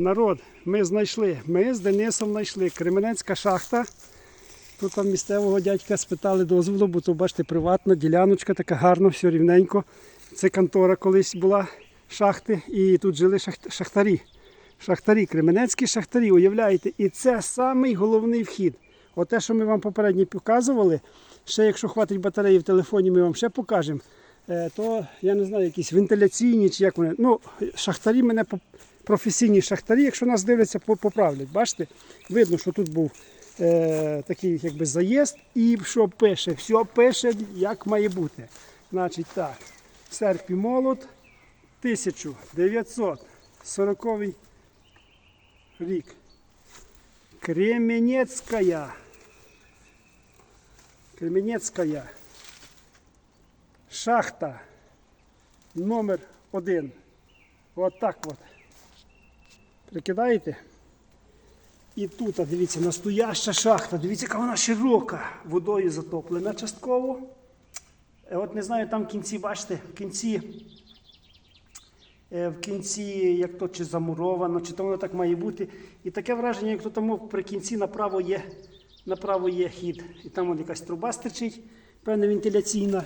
Народ, ми знайшли. Ми з Денисом знайшли. Кременецька шахта. Тут там місцевого дядька спитали дозволу, бо то бачите, приватна діляночка, така гарно, все рівненько. Це контора колись була шахти, і тут жили шахтарі. Шахтарі, кременецькі шахтарі, уявляєте, і це самий головний вхід. Оте, що ми вам попередньо показували, ще якщо хватить батареї в телефоні, ми вам ще покажемо. Е, То я не знаю, якісь вентиляційні чи як вони. Ну, шахтарі мене професійні шахтарі, якщо нас дивляться, поправлять. Бачите? Видно, що тут був е, такий якби заїзд, і що пише, все пише, як має бути. Значить так, серп і молот 1940 рік. Кременецкая. Кременецкая. Шахта номер один. От так от. Прикидаєте? І тут, а дивіться, настояща шахта. Дивіться, яка вона широка. Водою затоплена частково. Е, От не знаю, там в кінці, бачите, в кінці, е, в кінці, як то чи замуровано, чи то воно так має бути. І таке враження, як то там при кінці направо є, направо є хід. І там от якась труба стирчить, певна вентиляційна.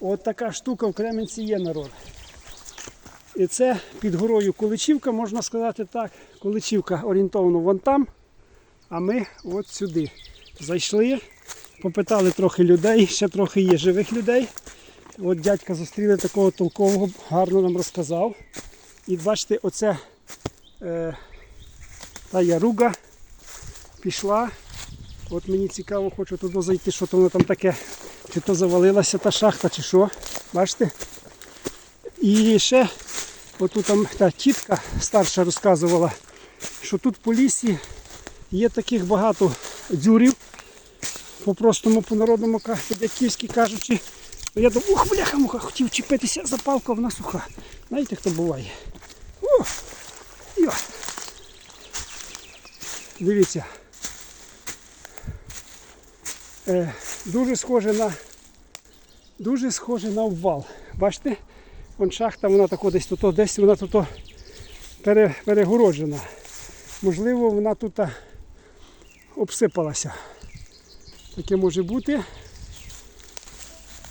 От така штука в Кременці є народ. І це під горою Количівка, можна сказати так. Количівка орієнтовно вон там, а ми от сюди. Зайшли, попитали трохи людей, ще трохи є живих людей. От дядька зустріли такого толкового, гарно нам розказав. І бачите, оце е, та яруга пішла. От мені цікаво, хочу туди зайти, що то воно там таке. Чи то завалилася та шахта, чи що. Бачите? І ще отут там та тітка старша розказувала, що тут по лісі є таких багато дзюрів, по-простому, по-народному, по-дядьківськи кажучи. Я думаю, ух, бляха-муха, хотів чіпитися за палку, а вона суха. Знаєте, хто буває? О, йо. Дивіться. Е, дуже схоже на дуже схоже на обвал. Бачите? Вон шахта, вона тако десь тут, десь вона тут пере, перегороджена. Можливо, вона тут обсипалася. Таке може бути.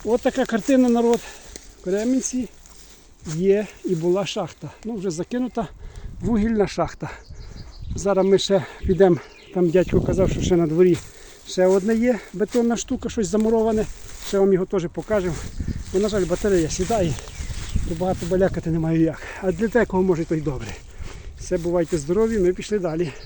От така картина народ. В Кременці є і була шахта. Ну, вже закинута вугільна шахта. Зараз ми ще підемо, там дядько казав, що ще на дворі ще одне є бетонна штука, щось замуроване. Ще вам його теж покажемо. Бо, на жаль, батарея сідає, то багато балякати немає як. А для декого може то й добре. Все, бувайте здорові, ми пішли далі.